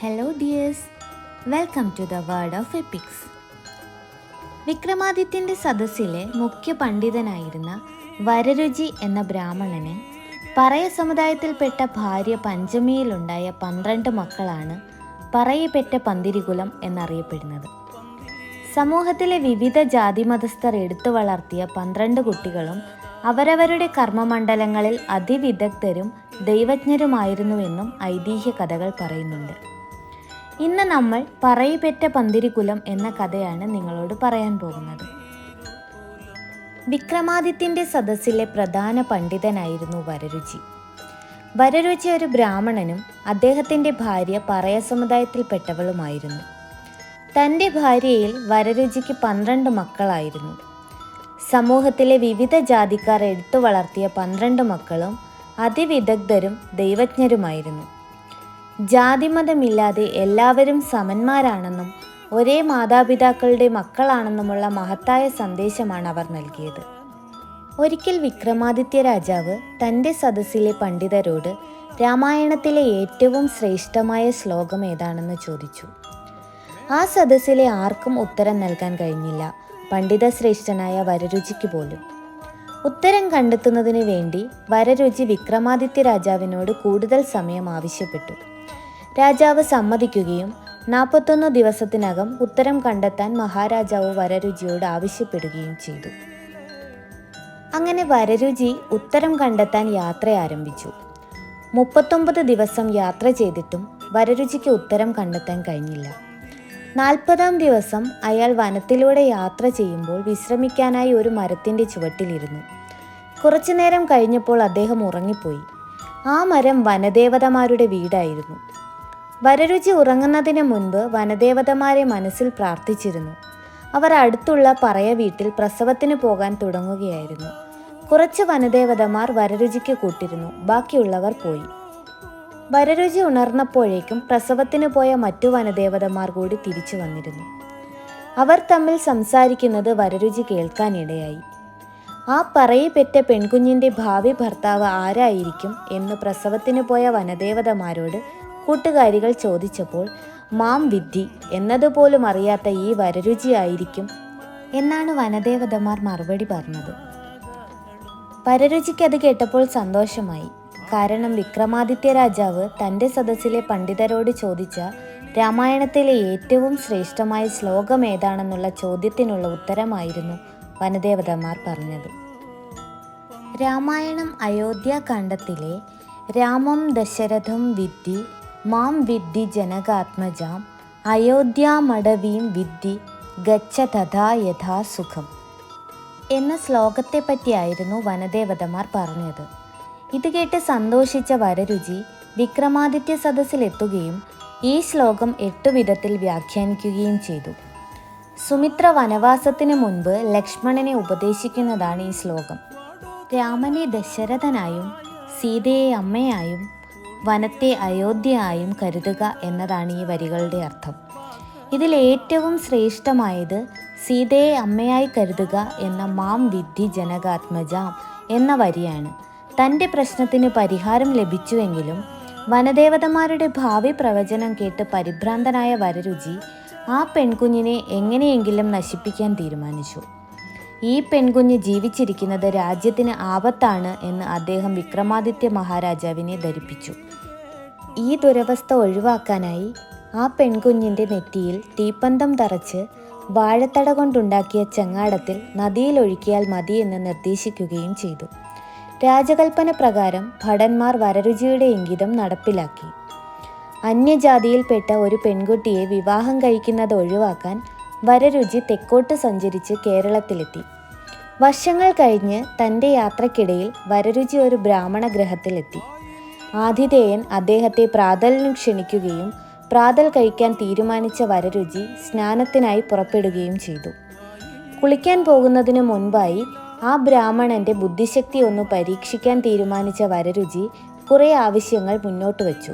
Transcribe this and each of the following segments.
Hello dears welcome to the word of epics വിക്രമാദിത്യന്റെ സദസ്സിലെ മുഖ്യ പണ്ഡിതനായിരുന്ന വരരുചി എന്ന ബ്രാഹ്മണന് പറയ സമുദായത്തിൽപ്പെട്ട ഭാര്യ പഞ്ചമിയിലുണ്ടായ പന്ത്രണ്ട് മക്കളാണ് പറയപ്പെട്ട പന്തിരികുലം എന്നറിയപ്പെടുന്നത്. സമൂഹത്തിലെ വിവിധ ജാതിമതസ്ഥർ എടുത്തു വളർത്തിയ പന്ത്രണ്ട് കുട്ടികളും അവരവരുടെ കർമ്മമണ്ഡലങ്ങളിൽ അതിവിദഗ്ധരും ദൈവജ്ഞരുമായിരുന്നുവെന്നും ഐതിഹ്യ കഥകൾ പറയുന്നുണ്ട്. ഇന്ന് നമ്മൾ പറയിപ്പെറ്റ പന്തിരിക്കുലം എന്ന കഥയാണ് നിങ്ങളോട് പറയാൻ പോകുന്നത്. വിക്രമാദിത്യന്റെ സദസ്സിലെ പ്രധാന പണ്ഡിതനായിരുന്നു വരരുചി. വരരുചി ഒരു ബ്രാഹ്മണനും അദ്ദേഹത്തിന്റെ ഭാര്യ പറയ സമുദായത്തിൽപ്പെട്ടവളുമായിരുന്നു. തന്റെ ഭാര്യയിൽ വരരുചിക്ക് പന്ത്രണ്ട് മക്കളായിരുന്നു. സമൂഹത്തിലെ വിവിധ ജാതിക്കാർ എടുത്തു വളർത്തിയ പന്ത്രണ്ട് മക്കളും അതിവിദഗ്ധരും ദൈവജ്ഞരുമായിരുന്നു. ജാതിമതമില്ലാതെ എല്ലാവരും സമന്മാരാണെന്നും ഒരേ മാതാപിതാക്കളുടെ മക്കളാണെന്നുമുള്ള മഹത്തായ സന്ദേശമാണ് അവർ നൽകിയത്. ഒരിക്കൽ വിക്രമാദിത്യ രാജാവ് തന്റെ സദസ്സിലെ പണ്ഡിതരോട് രാമായണത്തിലെ ഏറ്റവും ശ്രേഷ്ഠമായ ശ്ലോകം ഏതാണെന്ന് ചോദിച്ചു. ആ സദസ്സിലെ ആർക്കും ഉത്തരം നൽകാൻ കഴിഞ്ഞില്ല. പണ്ഡിത ശ്രേഷ്ഠനായ വരരുചിക്ക് പോലും. ഉത്തരം കണ്ടെത്തുന്നതിന് വേണ്ടി വരരുചി വിക്രമാദിത്യ രാജാവിനോട് കൂടുതൽ സമയം ആവശ്യപ്പെട്ടു. രാജാവ് സമ്മതിക്കുകയും നാൽപ്പത്തൊന്ന് ദിവസത്തിനകം ഉത്തരം കണ്ടെത്താൻ മഹാരാജാവ് വരരുചിയോട് ആവശ്യപ്പെടുകയും ചെയ്തു. അങ്ങനെ വരരുചി ഉത്തരം കണ്ടെത്താൻ യാത്ര ആരംഭിച്ചു. മുപ്പത്തൊമ്പത് ദിവസം യാത്ര ചെയ്തിട്ടും വരരുചിക്ക് ഉത്തരം കണ്ടെത്താൻ കഴിഞ്ഞില്ല. നാൽപ്പതാം ദിവസം അയാൾ വനത്തിലൂടെ യാത്ര ചെയ്യുമ്പോൾ വിശ്രമിക്കാനായി ഒരു മരത്തിന്റെ ചുവട്ടിലിരുന്നു. കുറച്ചു നേരം കഴിഞ്ഞപ്പോൾ അദ്ദേഹം ഉറങ്ങിപ്പോയി. ആ മരം വനദേവതമാരുടെ വീടായിരുന്നു. വരരുചി ഉറങ്ങുന്നതിന് മുൻപ് വനദേവതമാരെ മനസ്സിൽ പ്രാർത്ഥിച്ചിരുന്നു. അവർ അടുത്തുള്ള പറയ വീട്ടിൽ പ്രസവത്തിന് പോകാൻ തുടങ്ങുകയായിരുന്നു. കുറച്ച് വനദേവതമാർ വരരുചിക്ക് കൂട്ടിരുന്നു. ബാക്കിയുള്ളവർ പോയി. വരരുചി ഉണർന്നപ്പോഴേക്കും പ്രസവത്തിന് പോയ മറ്റു വനദേവതമാർ കൂടി തിരിച്ചു വന്നിരുന്നു. അവർ തമ്മിൽ സംസാരിക്കുന്നത് വരരുചി കേൾക്കാനിടയായി ആ പറയിപ്പെറ്റ പെൺകുഞ്ഞിന്റെ ഭാവി ഭർത്താവ് ആരായിരിക്കും എന്ന് പ്രസവത്തിന് പോയ വനദേവതമാരോട് കൂട്ടുകാരികൾ ചോദിച്ചപ്പോൾ മാം വിദ്ധി എന്നതുപോലും അറിയാത്ത ഈ വരരുചിയായിരിക്കും എന്നാണ് വനദേവതമാർ മറുപടി പറഞ്ഞത്. വരരുചിക്ക് അത് കേട്ടപ്പോൾ സന്തോഷമായി. കാരണം വിക്രമാദിത്യ രാജാവ് തന്റെ സദസ്സിലെ പണ്ഡിതരോട് ചോദിച്ച രാമായണത്തിലെ ഏറ്റവും ശ്രേഷ്ഠമായ ശ്ലോകം ഏതാണെന്നുള്ള ചോദ്യത്തിനുള്ള ഉത്തരമായിരുന്നു വനദേവതമാർ പറഞ്ഞത്. രാമായണം അയോധ്യ അയോധ്യാകാന്ഡത്തിലെ രാമം ദശരഥം വിദ്ധി മാം വിദ്ധി ജനകാത്മജാം അയോധ്യാമടവീം വിദ്ധി ഗച്ഛ തഥാ യഥാ സുഖം. എന്ന ശ്ലോകത്തെ പറ്റിയായിരുന്നു വനദേവതമാർ പറഞ്ഞത്. ഇത് കേട്ട് സന്തോഷിച്ച വരരുചി വിക്രമാദിത്യ സദസ്സിലെത്തുകയും ഈ ശ്ലോകം എട്ടു വിധത്തിൽ വ്യാഖ്യാനിക്കുകയും ചെയ്തു. സുമിത്ര വനവാസത്തിന് മുൻപ് ലക്ഷ്മണനെ ഉപദേശിക്കുന്നതാണ് ഈ ശ്ലോകം. രാമനെ ദശരഥനായും സീതയെ അമ്മയായും വനത്തെ അയോധ്യയായും കരുതുക എന്നതാണ് ഈ വരികളുടെ അർത്ഥം. ഇതിൽ ഏറ്റവും ശ്രേഷ്ഠമായത് സീതയെ അമ്മയായി കരുതുക എന്ന മാം വിദ്ധി ജനകാത്മജാം എന്ന വരിയാണ്. തന്റെ പ്രശ്നത്തിന് പരിഹാരം ലഭിച്ചുവെങ്കിലും വനദേവതമാരുടെ ഭാവി പ്രവചനം കേട്ട് പരിഭ്രാന്തനായ വരരുചി ആ പെൺകുഞ്ഞിനെ എങ്ങനെയെങ്കിലും നശിപ്പിക്കാൻ തീരുമാനിച്ചു. ഈ പെൺകുഞ്ഞ് ജീവിച്ചിരിക്കുന്നത് രാജ്യത്തിന് ആപത്താണ് എന്ന് അദ്ദേഹം വിക്രമാദിത്യ മഹാരാജാവിനെ ധരിപ്പിച്ചു. ഈ ദുരവസ്ഥ ഒഴിവാക്കാനായി ആ പെൺകുഞ്ഞിന്റെ നെറ്റിയിൽ തീപ്പന്തം തറച്ച് വാഴത്തട കൊണ്ടുണ്ടാക്കിയ ചങ്ങാടത്തിൽ നദിയിൽ ഒഴുക്കിയാൽ മതി എന്ന് നിർദ്ദേശിക്കുകയും ചെയ്തു. രാജകൽപ്പന പ്രകാരം ഭടന്മാർ വരരുചിയുടെ ഇംഗിതം നടപ്പിലാക്കി. അന്യജാതിയിൽപ്പെട്ട ഒരു പെൺകുട്ടിയെ വിവാഹം കഴിക്കുന്നത് ഒഴിവാക്കാൻ വരരുചി തെക്കോട്ട് സഞ്ചരിച്ച് കേരളത്തിലെത്തി. വർഷങ്ങൾ കഴിഞ്ഞ് തന്റെ യാത്രക്കിടയിൽ വരരുചി ഒരു ബ്രാഹ്മണ ഗ്രഹത്തിലെത്തി ആതിഥേയൻ അദ്ദേഹത്തെ പ്രാതലിന് ക്ഷണിക്കുകയും പ്രാതൽ കഴിക്കാൻ തീരുമാനിച്ച വരരുചി സ്നാനത്തിനായി പുറപ്പെടുകയും ചെയ്തു. കുളിക്കാൻ പോകുന്നതിന് മുൻപായി ആ ബ്രാഹ്മണന്റെ ബുദ്ധിശക്തി ഒന്ന് പരീക്ഷിക്കാൻ തീരുമാനിച്ച വരരുചി കുറേ ആവശ്യങ്ങൾ മുന്നോട്ട് വച്ചു.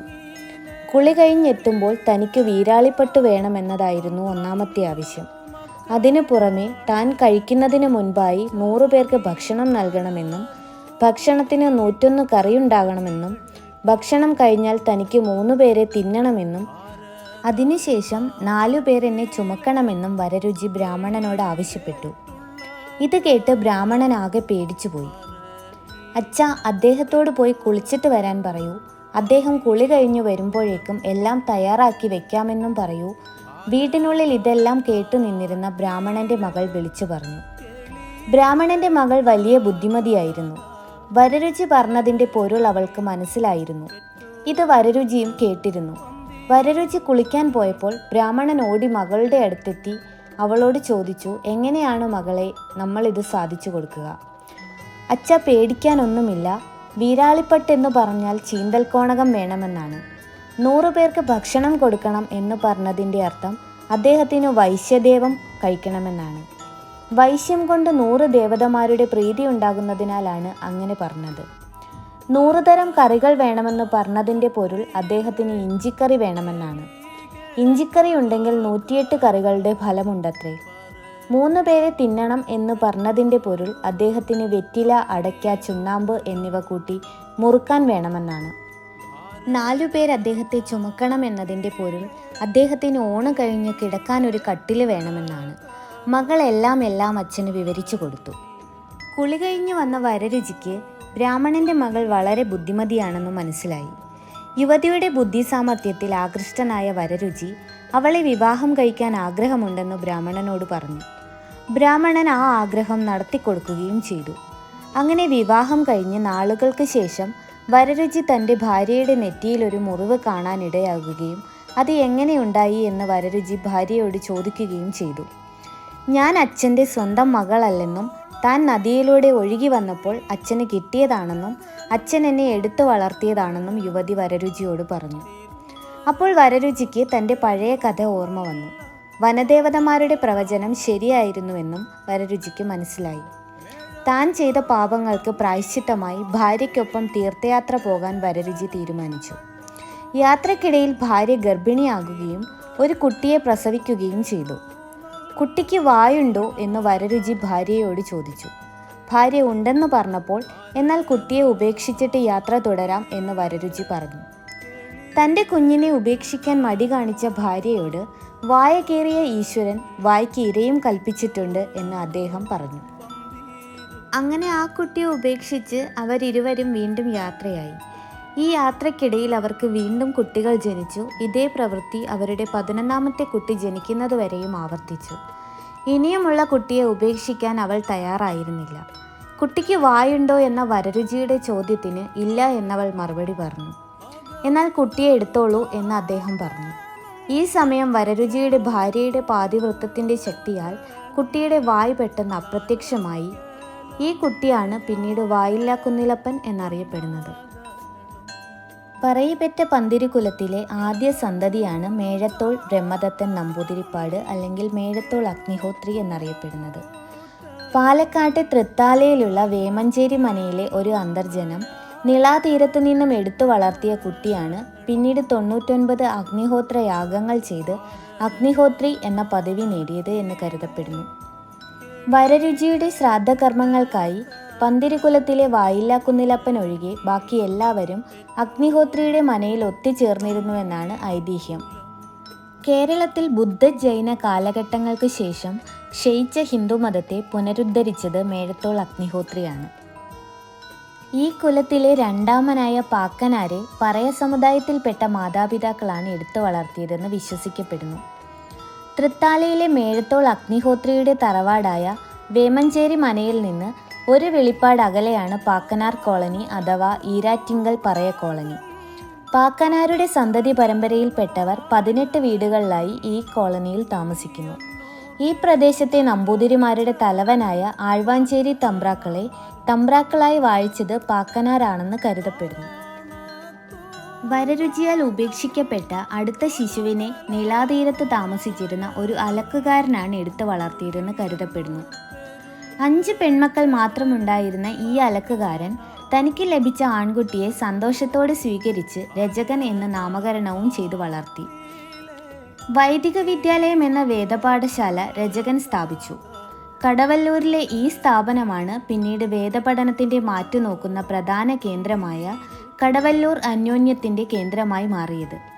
കുളി കഴിഞ്ഞെത്തുമ്പോൾ തനിക്ക് വീരാളിപ്പട്ട് വേണമെന്നതായിരുന്നു ഒന്നാമത്തെ ആവശ്യം. അതിനു പുറമെ താൻ കഴിക്കുന്നതിന് മുൻപായി നൂറുപേർക്ക് ഭക്ഷണം നൽകണമെന്നും ഭക്ഷണത്തിന് നൂറ്റൊന്ന് കറിയുണ്ടാകണമെന്നും ഭക്ഷണം കഴിഞ്ഞാൽ തനിക്ക് മൂന്നു പേരെ തിന്നണമെന്നും അതിനുശേഷം നാലു പേരെന്നെ ചുമക്കണമെന്നും വരരുചി ബ്രാഹ്മണനോട് ആവശ്യപ്പെട്ടു. ഇത് കേട്ട് ബ്രാഹ്മണൻ ആകെ പേടിച്ചുപോയി. അച്ഛ അദ്ദേഹത്തോട് പോയി കുളിച്ചിട്ട് വരാൻ പറയൂ. അദ്ദേഹം കുളി കഴിഞ്ഞു വരുമ്പോഴേക്കും എല്ലാം തയ്യാറാക്കി വെക്കാമെന്നും പറയൂ. വീട്ടിനുള്ളിൽ ഇതെല്ലാം കേട്ടു നിന്നിരുന്ന ബ്രാഹ്മണന്റെ മകൾ വിളിച്ചു പറഞ്ഞു. ബ്രാഹ്മണന്റെ മകൾ വലിയ ബുദ്ധിമതിയായിരുന്നു. വരരുചി പറഞ്ഞതിന്റെ പൊരുൾ അവൾക്ക് മനസ്സിലായിരുന്നു. ഇത് വരരുചിയും കേട്ടിരുന്നു. വരരുചി കുളിക്കാൻ പോയപ്പോൾ ബ്രാഹ്മണൻ ഓടി മകളുടെ അടുത്തെത്തി അവളോട് ചോദിച്ചു എങ്ങനെയാണ് മകളെ നമ്മൾ ഇത് സാധിച്ചു കൊടുക്കുക? അച്ഛ പേടിക്കാനൊന്നുമില്ല. വീരാളിപ്പട്ട് എന്ന് പറഞ്ഞാൽ ചീന്തൽക്കോണകം വേണമെന്നാണ്. നൂറു പേർക്ക് ഭക്ഷണം കൊടുക്കണം എന്ന് പറഞ്ഞതിന്റെ അർത്ഥം അദ്ദേഹത്തിന് വൈശ്യദേവം കഴിക്കണമെന്നാണ്. വൈശ്യം കൊണ്ട് നൂറ് ദേവതമാരുടെ പ്രീതി ഉണ്ടാകുന്നതിനാലാണ് അങ്ങനെ പറഞ്ഞത്. നൂറ് തരം കറികൾ വേണമെന്ന് പറഞ്ഞതിന്റെ പൊരുൾ അദ്ദേഹത്തിന് ഇഞ്ചിക്കറി വേണമെന്നാണ്. ഇഞ്ചിക്കറി ഉണ്ടെങ്കിൽ നൂറ്റിയെട്ട് കറികളുടെ ഫലമുണ്ടത്രേ. മൂന്ന് പേരെ തിന്നണം എന്ന് പറഞ്ഞതിന്റെ പൊരുൾ അദ്ദേഹത്തിന് വെറ്റില അടയ്ക്ക ചുണ്ണാമ്പ് എന്നിവ കൂട്ടി മുറുക്കാൻ വേണമെന്നാണ്. നാലു പേർ അദ്ദേഹത്തെ ചുമക്കണം എന്നതിന്റെ പൊരുൾ അദ്ദേഹത്തിന് ഓണ കഴിഞ്ഞ് കിടക്കാൻ ഒരു കട്ടിൽ വേണമെന്നാണ്. മകൾ എല്ലാം എല്ലാം അച്ഛന് വിവരിച്ചു കൊടുത്തു. കുളി കഴിഞ്ഞു വന്ന വരരുചിക്ക് ബ്രാഹ്മണന്റെ മകൾ വളരെ ബുദ്ധിമതിയാണെന്ന് മനസ്സിലായി. യുവതിയുടെ ബുദ്ധി സാമർഥ്യത്തിൽ ആകൃഷ്ടനായ വരരുചി അവളെ വിവാഹം കഴിക്കാൻ ആഗ്രഹമുണ്ടെന്ന് ബ്രാഹ്മണനോട് പറഞ്ഞു. ബ്രാഹ്മണൻ ആ ആഗ്രഹം നടത്തിക്കൊടുക്കുകയും ചെയ്തു. അങ്ങനെ വിവാഹം കഴിഞ്ഞ് നാളുകൾക്ക് ശേഷം വരരുചി തന്റെ ഭാര്യയുടെ നെറ്റിയിൽ ഒരു മുറിവ് കാണാനിടയാകുകയും അത് എങ്ങനെയുണ്ടായി എന്ന് വരരുചി ഭാര്യയോട് ചോദിക്കുകയും ചെയ്തു. ഞാൻ അച്ഛന്റെ സ്വന്തം മകളല്ലെന്നും താൻ നദിയിലൂടെ ഒഴുകി വന്നപ്പോൾ അച്ഛന് കിട്ടിയതാണെന്നും അച്ഛൻ എന്നെ എടുത്തു വളർത്തിയതാണെന്നും യുവതി വരരുചിയോട് പറഞ്ഞു. അപ്പോൾ വരരുചിക്ക് തന്റെ പഴയ കഥ ഓർമ്മ വന്നു. വനദേവതമാരുടെ പ്രവചനം ശരിയായിരുന്നുവെന്നും വരരുചിക്ക് മനസ്സിലായി. താൻ ചെയ്ത പാപങ്ങൾക്ക് പ്രായശ്ചിത്തമായി ഭാര്യയ്ക്കൊപ്പം തീർത്ഥയാത്ര പോകാൻ വരരുചി തീരുമാനിച്ചു. യാത്രക്കിടയിൽ ഭാര്യ ഗർഭിണിയാകുകയും ഒരു കുട്ടിയെ പ്രസവിക്കുകയും ചെയ്തു. കുട്ടിക്ക് വായുണ്ടോ എന്ന് വരരുചി ഭാര്യയോട് ചോദിച്ചു. ഭാര്യ ഉണ്ടെന്ന് പറഞ്ഞപ്പോൾ എന്നാൽ കുട്ടിയെ ഉപേക്ഷിച്ചിട്ട് യാത്ര തുടരാം എന്ന് വരരുചി പറഞ്ഞു. തന്റെ കുഞ്ഞിനെ ഉപേക്ഷിക്കാൻ മടി കാണിച്ച ഭാര്യയോട് വായ കയറിയ ഈശ്വരൻ വായ്ക്ക് ഇരയും കൽപ്പിച്ചിട്ടുണ്ട് എന്ന് അദ്ദേഹം പറഞ്ഞു. അങ്ങനെ ആ കുട്ടിയെ ഉപേക്ഷിച്ച് അവരിരുവരും വീണ്ടും യാത്രയായി. ഈ യാത്രക്കിടയിൽ അവർക്ക് വീണ്ടും കുട്ടികൾ ജനിച്ചു. ഇതേ പ്രവൃത്തി അവരുടെ പതിനൊന്നാമത്തെ കുട്ടി ജനിക്കുന്നതുവരെയും ആവർത്തിച്ചു. ഇനിയുമുള്ള കുട്ടിയെ ഉപേക്ഷിക്കാൻ അവൾ തയ്യാറായിരുന്നില്ല. കുട്ടിക്ക് വായുണ്ടോ എന്ന വരരുചിയുടെ ചോദ്യത്തിന് ഇല്ല എന്നവൾ മറുപടി പറഞ്ഞു. എന്നാൽ കുട്ടിയെ എടുത്തോളൂ എന്ന് അദ്ദേഹം പറഞ്ഞു. ഈ സമയം വരരുചിയുടെ ഭാര്യയുടെ പാതിവൃത്തത്തിന്റെ ശക്തിയാൽ കുട്ടിയുടെ വായ് പെട്ടെന്ന് അപ്രത്യക്ഷമായി. ഈ കുട്ടിയാണ് പിന്നീട് വായില്ലാ കുന്നിലപ്പൻ എന്നറിയപ്പെടുന്നത്. പറയിപ്പറ്റ പന്തിരികുലത്തിലെ ആദ്യ സന്തതിയാണ് മേഴത്തോൾ ബ്രഹ്മദത്തൻ നമ്പൂതിരിപ്പാട് അല്ലെങ്കിൽ മേഴത്തോൾ അഗ്നിഹോത്രി എന്നറിയപ്പെടുന്നത്. പാലക്കാട്ട് തൃത്താലയിലുള്ള വേമഞ്ചേരി മനയിലെ ഒരു അന്തർജനം നിളാതീരത്തു നിന്നും എടുത്തു വളർത്തിയ കുട്ടിയാണ് പിന്നീട് തൊണ്ണൂറ്റൊൻപത് അഗ്നിഹോത്ര യാഗങ്ങൾ ചെയ്ത് അഗ്നിഹോത്രി എന്ന പദവി നേടിയത് എന്ന് കരുതപ്പെടുന്നു. വരരുചിയുടെ ശ്രാദ്ധകർമ്മങ്ങൾക്കായി പന്തിരികുലത്തിലെ വായില്ലാ കുന്നിലപ്പൻ ഒഴികെ ബാക്കി എല്ലാവരും അഗ്നിഹോത്രിയുടെ മനയിൽ ഒത്തുചേർന്നിരുന്നുവെന്നാണ് ഐതിഹ്യം. കേരളത്തിൽ ബുദ്ധ ജൈന കാലഘട്ടങ്ങൾക്ക് ശേഷം ക്ഷയിച്ച ഹിന്ദുമതത്തെ പുനരുദ്ധരിച്ചത് മേഴത്തോൾ അഗ്നിഹോത്രിയാണ്. ഈ കുലത്തിലെ രണ്ടാമനായ പാക്കനാരെ പറയ സമുദായത്തിൽപ്പെട്ട മാതാപിതാക്കളാണ് എടുത്തു വളർത്തിയതെന്ന് വിശ്വസിക്കപ്പെടുന്നു. തൃത്താലയിലെ മേഴത്തോൾ അഗ്നിഹോത്രിയുടെ തറവാടായ വേമഞ്ചേരി മനയിൽ നിന്ന് ഒരു വെളിപ്പാട് അകലെയാണ് പാക്കനാർ കോളനി അഥവാ ഈരാറ്റിങ്കൽ പറയ കോളനി. പാക്കനാരുടെ സന്തതി പരമ്പരയിൽപ്പെട്ടവർ പതിനെട്ട് വീടുകളിലായി ഈ കോളനിയിൽ താമസിക്കുന്നു. ഈ പ്രദേശത്തെ നമ്പൂതിരിമാരുടെ തലവനായ ആഴ്വാഞ്ചേരി തമ്പ്രാക്കളെ തമ്പ്രാക്കളായി വാഴിച്ചത് പാക്കനാരാണെന്ന് കരുതപ്പെടുന്നു. വരരുചിയാൽ ഉപേക്ഷിക്കപ്പെട്ട അടുത്ത ശിശുവിനെ നിലാതീരത്ത് താമസിച്ചിരുന്ന ഒരു അലക്കുകാരനാണ് എടുത്തു വളർത്തിയതെന്ന് കരുതപ്പെടുന്നു. അഞ്ച് പെൺമക്കൾ മാത്രമുണ്ടായിരുന്ന ഈ അലക്കുകാരൻ തനിക്ക് ലഭിച്ച ആൺകുട്ടിയെ സന്തോഷത്തോടെ സ്വീകരിച്ച് രചകൻ എന്ന നാമകരണവും ചെയ്തു വളർത്തി. വൈദിക വിദ്യാലയം എന്ന വേദപാഠശാല രചകൻ സ്ഥാപിച്ചു. കടവല്ലൂരിലെ ഈ സ്ഥാപനമാണ് പിന്നീട് വേദപഠനത്തിന്റെ മാറ്റുനോക്കുന്ന പ്രധാന കേന്ദ്രമായ കടവല്ലൂർ അന്യോന്യത്തിന്റെ കേന്ദ്രമായി മാറിയത്.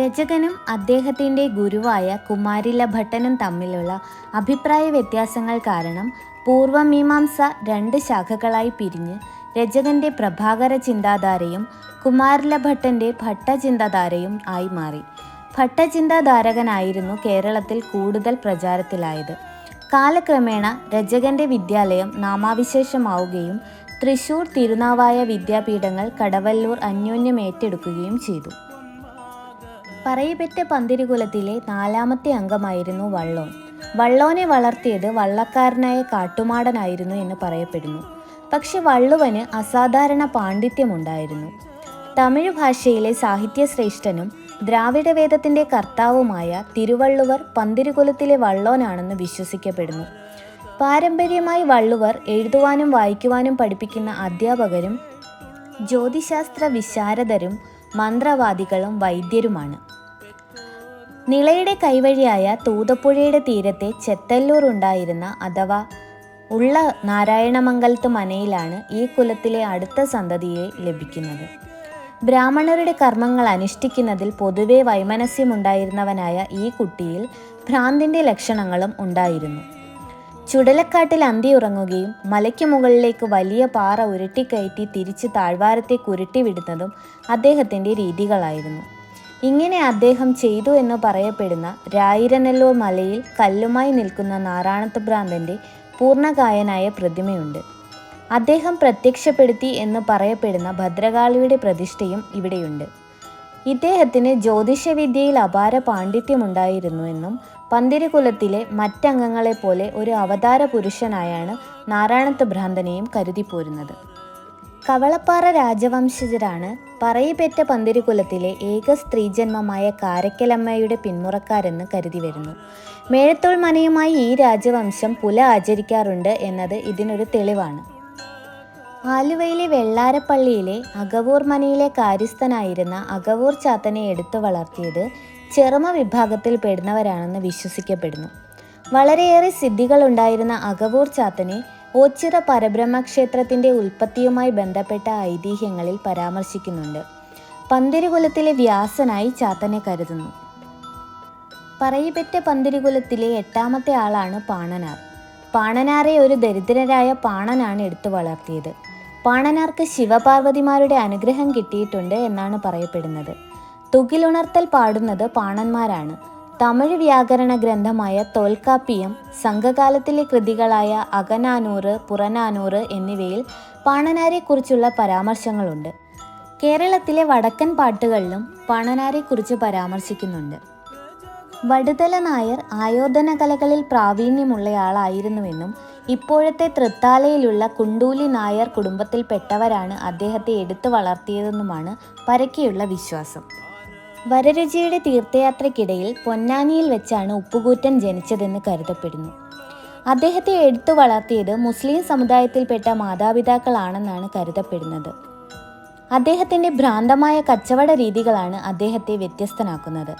രചകനും അദ്ദേഹത്തിന്റെ ഗുരുവായ കുമാരില ഭട്ടനും തമ്മിലുള്ള അഭിപ്രായ വ്യത്യാസങ്ങൾ കാരണം പൂർവമീമാംസ രണ്ട് ശാഖകളായി പിരിഞ്ഞ് രചകന്റെ പ്രഭാകര ചിന്താധാരയും കുമാരില ഭട്ടന്റെ ഭട്ടചിന്താധാരയും ആയി മാറി. ഭട്ടചിന്താധാരകനായിരുന്നു കേരളത്തിൽ കൂടുതൽ പ്രചാരത്തിലായത്. കാലക്രമേണ രചകന്റെ വിദ്യാലയം നാമാവിശേഷമാവുകയും തൃശൂർ തിരുനാവായ വിദ്യാപീഠങ്ങൾ കടവല്ലൂർ അന്യോന്യം ഏറ്റെടുക്കുകയും ചെയ്തു. പറയിപെറ്റ പന്തിരുകുലത്തിലെ നാലാമത്തെ അംഗമായിരുന്നു വള്ളോൻ. വള്ളോനെ വളർത്തിയത് വള്ളക്കാരനായ കാട്ടുമാടനായിരുന്നു എന്ന് പറയപ്പെടുന്നു. പക്ഷെ വള്ളുവന് അസാധാരണ പാണ്ഡിത്യമുണ്ടായിരുന്നു. തമിഴ് ഭാഷയിലെ സാഹിത്യശ്രേഷ്ഠനും ദ്രാവിഡ വേദത്തിന്റെ കർത്താവുമായ തിരുവള്ളുവർ പന്തിരുകുലത്തിലെ വള്ളോനാണെന്ന് വിശ്വസിക്കപ്പെടുന്നു. പാരമ്പര്യമായി വള്ളുവർ എഴുതുവാനും വായിക്കുവാനും പഠിപ്പിക്കുന്ന അധ്യാപകരും ജ്യോതിശാസ്ത്ര വിശാരദരും മന്ത്രവാദികളും വൈദ്യരുമാണ്. നിളയുടെ കൈവഴിയായ തൂതപ്പുഴയുടെ തീരത്തെ ചെത്തല്ലൂർ ഉണ്ടായിരുന്ന അഥവാ ഉള്ള നാരായണമംഗലത്ത് മനയിലാണ് ഈ കുലത്തിലെ അടുത്ത സന്തതിയെ ലഭിക്കുന്നത്. ബ്രാഹ്മണരുടെ കർമ്മങ്ങൾ അനുഷ്ഠിക്കുന്നതിൽ പൊതുവെ വൈമനസ്യമുണ്ടായിരുന്നവനായ ഈ കുട്ടിയിൽ ഭ്രാന്തിന്റെ ലക്ഷണങ്ങളും ഉണ്ടായിരുന്നു. ചുടലക്കാട്ടിൽ അന്തി ഉറങ്ങുകയും മലയ്ക്ക് മുകളിലേക്ക് വലിയ പാറ ഉരുട്ടിക്കയറ്റി തിരിച്ച് താഴ്വാരത്തേക്ക് ഉരുട്ടിവിടുന്നതും അദ്ദേഹത്തിന്റെ രീതികളായിരുന്നു. ഇങ്ങനെ അദ്ദേഹം ചെയ്തു എന്ന് പറയപ്പെടുന്ന രായിരനെല്ലൂർ മലയിൽ കല്ലുമായി നിൽക്കുന്ന നാരായണത്ത് ഭ്രാന്തന്റെ പൂർണകായനായ പ്രതിമയുണ്ട്. അദ്ദേഹം പ്രത്യക്ഷപ്പെടുത്തി എന്ന് പറയപ്പെടുന്ന ഭദ്രകാളിയുടെ പ്രതിഷ്ഠയും ഇവിടെയുണ്ട്. ഇദ്ദേഹത്തിന് ജ്യോതിഷവിദ്യയിൽ അപാര പാണ്ഡിത്യമുണ്ടായിരുന്നുവെന്നും പന്തിരുകുലത്തിലെ മറ്റംഗങ്ങളെപ്പോലെ ഒരു അവതാര പുരുഷനായാണ് നാരായണത്ത് ഭ്രാന്തനെയും കരുതിപ്പോരുന്നത് കവളപ്പാറ രാജവംശജരാണ് പറയിപ്പറ്റ പന്തിരുകുലത്തിലെ ഏക സ്ത്രീജന്മമായ കാരക്കലമ്മയുടെ പിന്മുറക്കാരെന്ന് കരുതി വരുന്നു. മേഴത്തോൾ മനയുമായി ഈ രാജവംശം പുല ആചരിക്കാറുണ്ട് എന്നത് ഇതിനൊരു തെളിവാണ്. ആലുവയിലെ വെള്ളാരപ്പള്ളിയിലെ അകവൂർ മനയിലെ കാര്യസ്ഥനായിരുന്ന അകവൂർ ചാത്തനെ എടുത്തു വളർത്തിയത് ചെറുമ വിഭാഗത്തിൽ പെടുന്നവരാണെന്ന് വിശ്വസിക്കപ്പെടുന്നു. വളരെയേറെ സിദ്ധികളുണ്ടായിരുന്ന അകവൂർ ചാത്തനെ ഓച്ചിറ പരബ്രഹ്മ ക്ഷേത്രത്തിന്റെ ഉൽപ്പത്തിയുമായി ബന്ധപ്പെട്ട ഐതിഹ്യങ്ങളിൽ പരാമർശിക്കുന്നുണ്ട്. പന്തിരുകുലത്തിലെ വ്യാസനായി ചാത്തനെ കരുതുന്നു. പറയിപ്പറ്റ പന്തിരുകുലത്തിലെ എട്ടാമത്തെ ആളാണ് പാണനാർ. പാണനാരെ ഒരു ദരിദ്രരായ പാണനാണ് എടുത്തു വളർത്തിയത്. പാണനാർക്ക് ശിവപാർവതിമാരുടെ അനുഗ്രഹം കിട്ടിയിട്ടുണ്ട് എന്നാണ് പറയപ്പെടുന്നത്. തുകിലുണർത്തൽ പാടുന്നത് പാണന്മാരാണ്. തമിഴ് വ്യാകരണ ഗ്രന്ഥമായ തോൽക്കാപ്പിയം സംഘകാലത്തിലെ കൃതികളായ അകനാനൂറ് പുറനാനൂറ് എന്നിവയിൽ പാണനാരെക്കുറിച്ചുള്ള പരാമർശങ്ങളുണ്ട്. കേരളത്തിലെ വടക്കൻ പാട്ടുകളിലും പാണനാരെക്കുറിച്ച് പരാമർശിക്കുന്നുണ്ട്. വടുതല നായർ ആയോധന കലകളിൽ പ്രാവീണ്യമുള്ളയാളായിരുന്നുവെന്നും ഇപ്പോഴത്തെ തൃത്താലയിലുള്ള കുണ്ടൂലി നായർ കുടുംബത്തിൽപ്പെട്ടവരാണ് അദ്ദേഹത്തെ എടുത്തു വളർത്തിയതെന്നുമാണ് പരക്കെയുള്ള വിശ്വാസം. വരരുചിയുടെ തീർത്ഥയാത്രയ്ക്കിടയിൽ പൊന്നാനിയിൽ വെച്ചാണ് ഉപ്പുകൂറ്റൻ ജനിച്ചതെന്ന് കരുതപ്പെടുന്നു. അദ്ദേഹത്തെ എടുത്തു വളർത്തിയത് മുസ്ലിം സമുദായത്തിൽപ്പെട്ട മാതാപിതാക്കളാണെന്നാണ് കരുതപ്പെടുന്നത്. അദ്ദേഹത്തിന്റെ ഭ്രാന്തമായ കച്ചവട രീതികളാണ് അദ്ദേഹത്തെ വ്യത്യസ്തനാക്കുന്നത്.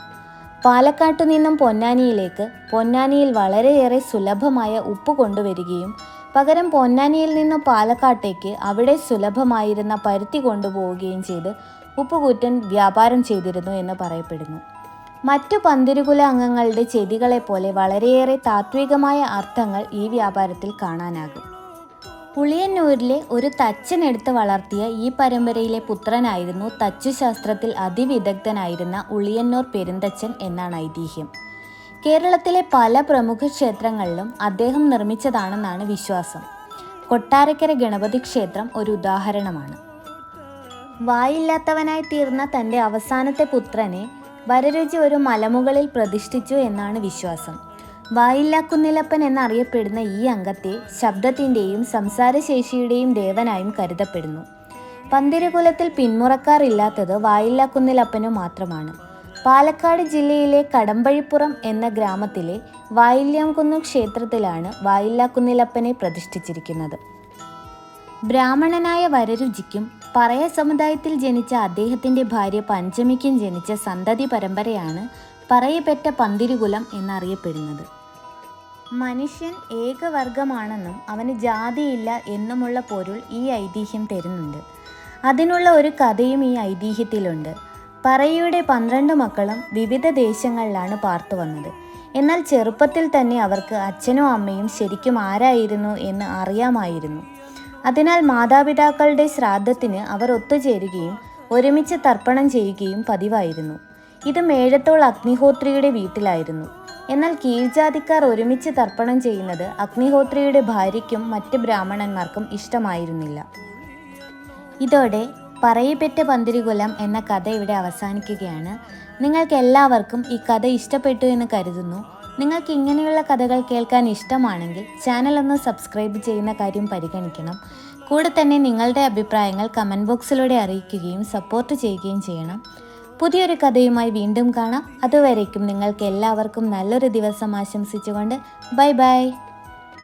പാലക്കാട്ടു നിന്നും പൊന്നാനിയിലേക്ക് പൊന്നാനിയിൽ വളരെയേറെ സുലഭമായ ഉപ്പ് കൊണ്ടുവരികയും പകരം പൊന്നാനിയിൽ നിന്നും പാലക്കാട്ടേക്ക് അവിടെ സുലഭമായിരുന്ന പരുത്തി കൊണ്ടുപോവുകയും ചെയ്ത് ഉപ്പുകൂറ്റൻ വ്യാപാരം ചെയ്തിരുന്നു എന്ന് പറയപ്പെടുന്നു. മറ്റു പന്തിരുകുല അംഗങ്ങളുടെ ചെടികളെപ്പോലെ വളരെയേറെ താത്വികമായ അർത്ഥങ്ങൾ ഈ വ്യാപാരത്തിൽ കാണാനാകും. പുളിയന്നൂരിലെ ഒരു തച്ചനെടുത്ത് വളർത്തിയ ഈ പരമ്പരയിലെ പുത്രനായിരുന്നു തച്ചുശാസ്ത്രത്തിൽ അതിവിദഗ്ധനായിരുന്ന ഉളിയന്നൂർ പെരുന്തച്ചൻ എന്നാണ് ഐതിഹ്യം. കേരളത്തിലെ പല പ്രമുഖ ക്ഷേത്രങ്ങളിലും അദ്ദേഹം നിർമ്മിച്ചതാണെന്നാണ് വിശ്വാസം. കൊട്ടാരക്കര ഗണപതി ക്ഷേത്രം ഒരു ഉദാഹരണമാണ്. വായില്ലാത്തവനായി തീർന്ന തന്റെ അവസാനത്തെ പുത്രനെ വരരുചി ഒരു മലമുകളിൽ പ്രതിഷ്ഠിച്ചു എന്നാണ് വിശ്വാസം. വായില്ലാക്കുന്നിലപ്പൻ എന്നറിയപ്പെടുന്ന ഈ അംഗത്തെ ശബ്ദത്തിന്റെയും സംസാരശേഷിയുടെയും ദേവനായും കരുതപ്പെടുന്നു. പന്തിരുകുലത്തിൽ പിന്മുറക്കാറില്ലാത്തത് വായില്ലാക്കുന്നിലപ്പനു മാത്രമാണ്. പാലക്കാട് ജില്ലയിലെ കടമ്പഴിപ്പുറം എന്ന ഗ്രാമത്തിലെ വായില്യാംകുന്നു ക്ഷേത്രത്തിലാണ് വായില്ലാക്കുന്നിലപ്പനെ പ്രതിഷ്ഠിച്ചിരിക്കുന്നത്. ബ്രാഹ്മണനായ വരരുചിക്കും പറയ സമുദായത്തിൽ ജനിച്ച അദ്ദേഹത്തിന്റെ ഭാര്യ പഞ്ചമിക്കും ജനിച്ച സന്തതി പരമ്പരയാണ് പറയപ്പെട്ട പന്തിരുകുലം എന്നറിയപ്പെടുന്നത്. മനുഷ്യൻ ഏകവർഗമാണെന്നും അവന് ജാതിയില്ല എന്നുമുള്ള പൊരുൾ ഈ ഐതിഹ്യം തരുന്നുണ്ട്. അതിനുള്ള ഒരു കഥയും ഈ ഐതിഹ്യത്തിലുണ്ട്. പറയുടെ പന്ത്രണ്ട് മക്കളും വിവിധ ദേശങ്ങളിലാണ് പാർത്തു വന്നത്. എന്നാൽ ചെറുപ്പത്തിൽ തന്നെ അവർക്ക് അച്ഛനും അമ്മയും ശരിക്കും ആരായിരുന്നു എന്ന് അറിയാമായിരുന്നു. അതിനാൽ മാതാപിതാക്കളുടെ ശ്രാദ്ധത്തിന് അവർ ഒത്തുചേരുകയും ഒരുമിച്ച് തർപ്പണം ചെയ്യുകയും പതിവായിരുന്നു. ഇത് മേഴത്തോൾ അഗ്നിഹോത്രിയുടെ വീട്ടിലായിരുന്നു. എന്നാൽ കീഴ്ജാതിക്കാർ ഒരുമിച്ച് തർപ്പണം ചെയ്യുന്നത് അഗ്നിഹോത്രിയുടെ ഭാര്യയ്ക്കും മറ്റ് ബ്രാഹ്മണന്മാർക്കും ഇഷ്ടമായിരുന്നില്ല. ഇതോടെ പറയപ്പെറ്റ പന്തിരികുലം എന്ന കഥ ഇവിടെ അവസാനിക്കുകയാണ്. നിങ്ങൾക്ക് എല്ലാവർക്കും ഈ കഥ ഇഷ്ടപ്പെട്ടു എന്ന് കരുതുന്നു. നിങ്ങൾക്ക് ഇങ്ങനെയുള്ള കഥകൾ കേൾക്കാൻ ഇഷ്ടമാണെങ്കിൽ ചാനൽ ഒന്ന് സബ്സ്ക്രൈബ് ചെയ്യുന്ന കാര്യം പരിഗണിക്കണം. കൂടെ തന്നെ നിങ്ങളുടെ അഭിപ്രായങ്ങൾ കമന്റ് ബോക്സിലൂടെ അറിയിക്കുകയും സപ്പോർട്ട് ചെയ്യുകയും ചെയ്യണം. പുതിയൊരു കഥയുമായി വീണ്ടും കാണാം. അതുവരേക്കും നിങ്ങൾക്ക് എല്ലാവർക്കും നല്ലൊരു ദിവസം ആശംസിച്ചുകൊണ്ട് ബൈ ബൈ